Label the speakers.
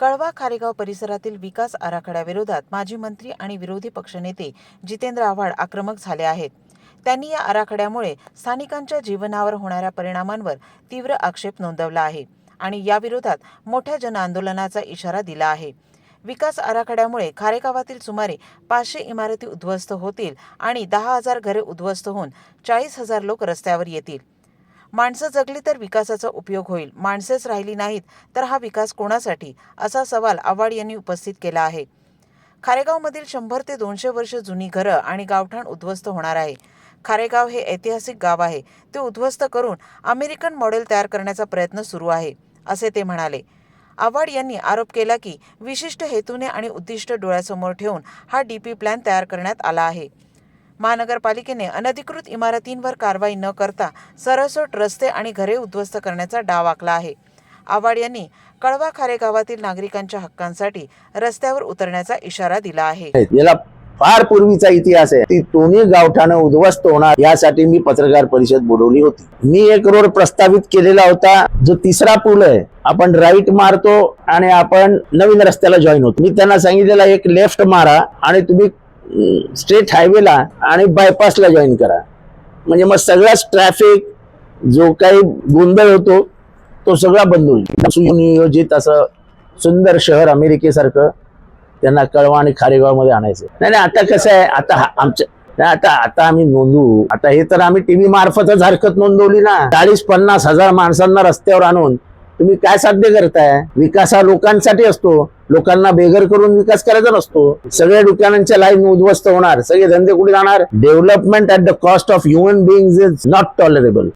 Speaker 1: कळवा खारेगाव परिसरातील विकास आराखड्याविरोधात माजी मंत्री आणि विरोधी पक्षनेते जितेंद्र आव्हाड आक्रमक झाले आहेत. त्यांनी या आराखड्यामुळे स्थानिकांच्या जीवनावर होणाऱ्या परिणामांवर तीव्र आक्षेप नोंदवला आहे आणि याविरोधात मोठ्या जनआंदोलनाचा इशारा दिला आहे. विकास आराखड्यामुळे खारेगावातील सुमारे पाचशे इमारती उद्ध्वस्त होतील आणि दहा हजार घरे उद्ध्वस्त होऊन चाळीस हजार लोक रस्त्यावर येतील. माणसं जगली तर विकासाचा उपयोग होईल. माणसेच राहिली नाहीत तर हा विकास कोणासाठी? असा सवाल आव्हाड यांनी उपस्थित केला आहे. खारेगावमधील शंभर ते दोनशे वर्ष जुनी घरं आणि गावठाण उद्ध्वस्त होणार आहे. खारेगाव हे ऐतिहासिक गाव आहे. ते उद्ध्वस्त करून अमेरिकन मॉडेल तयार करण्याचा प्रयत्न सुरू आहे असे ते म्हणाले. आव्हाड यांनी आरोप केला की विशिष्ट हेतूने आणि उद्दिष्ट डोळ्यासमोर ठेवून हा डीपी प्लॅन तयार करण्यात आला आहे. महानगरपालिकेने अनधिकृत इमारतींवर कारवाई न करता सरसोट रस्ते आणि घरे उद्ध्वस्त करण्याचा डाव आखला आहे. आव्हाड यांनी कळवा खारे गावातील नागरिकांच्या हक्कांसाठी रस्त्यावर उतरण्याचा इशारा दिला आहे.
Speaker 2: याला फार पूर्वीचा इतिहास आहे. ती दोन्ही गावठाणं उद्ध्वस्त होणार यासाठी मी पत्रकार परिषद बोलवली होती. मी एक रोड प्रस्तावित केलेला होता. जो तिसरा पूल आहे. आपण राईट मारतो आणि आपण नवीन रस्त्याला जॉईन होतो. मी त्यांना सांगितलेला एक लेफ्ट मारा आणि तुम्ही स्ट्रेट हायवेला आणि बायपासला जॉईन करा. म्हणजे मग सगळाच ट्रॅफिक जो काही गोंधळ होतो तो सगळा बंद होईल. सुनियोजित असं सुंदर शहर अमेरिकेसारखं त्यांना कळवा आणि खारेगावमध्ये आणायचं नाही नाही आता कसं आहे आता आमच्या नाही, आता आता आम्ही नोंदवू आता हे तर आम्ही टीव्ही मार्फतच हरकत नोंदवली ना. चाळीस पन्नास हजार माणसांना रस्त्यावर आणून तुम्ही काय साध्य करताय? विकास हा लोकांसाठी असतो. लोकांना बेघर करून विकास करायचा नसतो. सगळ्या दुकानांच्या लाईन उद्ध्वस्त होणार. सगळे धंदे कुठे जाणार? Development at the cost of human being is not tolerable